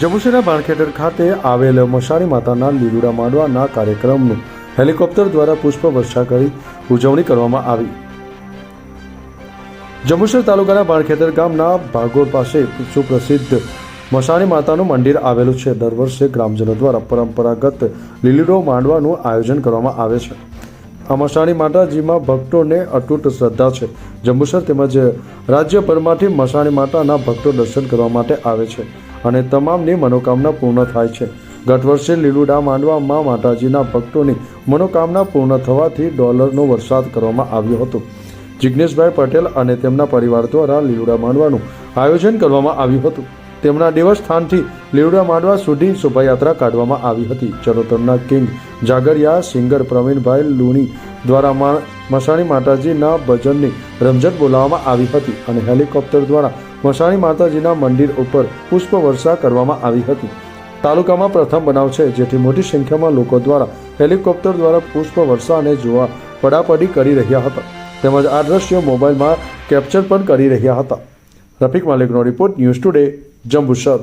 જંબુસરના બાણખેટર ખાતે આવેલ મશાણી માતાના લીલુડા માંડવાના કાર્યક્રમનું હેલિકોપ્ટર દ્વારા પુષ્પ વર્ષા કરી ઉજવણી કરવામાં આવી. જંબુસર તાલુકાના બાણખેતર ગામના ભાગોળ પાસે સુપ્રસિદ્ધ મસાણી માતાનું મંદિર આવેલું છે. દર વર્ષે ગ્રામજનો દ્વારા પરંપરાગત લીલીડો માંડવાનું આયોજન કરવામાં આવે છે. આ મસાણી માતાજીમાં ભક્તોને અતૂટ શ્રદ્ધા છે. જંબુસર તેમજ રાજ્યભરમાંથી મસાણી માતાના ભક્તો દર્શન કરવા માટે આવે છે. અને તમામની મનોકામના પૂર્ણ થાય છે. ગત વર્ષે લીલુડા માંડવામાં માતાજીના ભક્તોની મનોકામના પૂર્ણ થવાથી ડોલરનો વરસાદ કરવામાં આવ્યો હતો. જિજ્ઞેશભાઈ પટેલ અને તેમના પરિવાર દ્વારા લીલુડા માંડવાનું આયોજન કરવામાં આવ્યું હતું. તેમના દેવસ્થાનથી લીલુડા માંડવા સુધી શોભાયાત્રા કાઢવામાં આવી હતી. ચરોતરના કિંગ જાગરિયા, સિંગર પ્રવીણભાઈ લુણી દ્વારા મસાણી માતાજીના ભજનની રમઝટ બોલાવવામાં આવી હતી અને હેલિકોપ્ટર દ્વારા મસાણી માતાજીના મંદિર ઉપર પુષ્પ વર્ષા કરવામાં આવી હતી. તાલુકામાં પ્રથમ બનાવ છે, જેથી મોટી સંખ્યામાં લોકો દ્વારા હેલિકોપ્ટર દ્વારા પુષ્પ વર્ષાને જોવા પડાપડી કરી રહ્યા હતા. તેમજ આ દ્રશ્યો મોબાઈલમાં કેપ્ચર પણ કરી રહ્યા હતા. રફીક માલિકનો રિપોર્ટ ન્યૂઝ ટુડે, જંબુસર.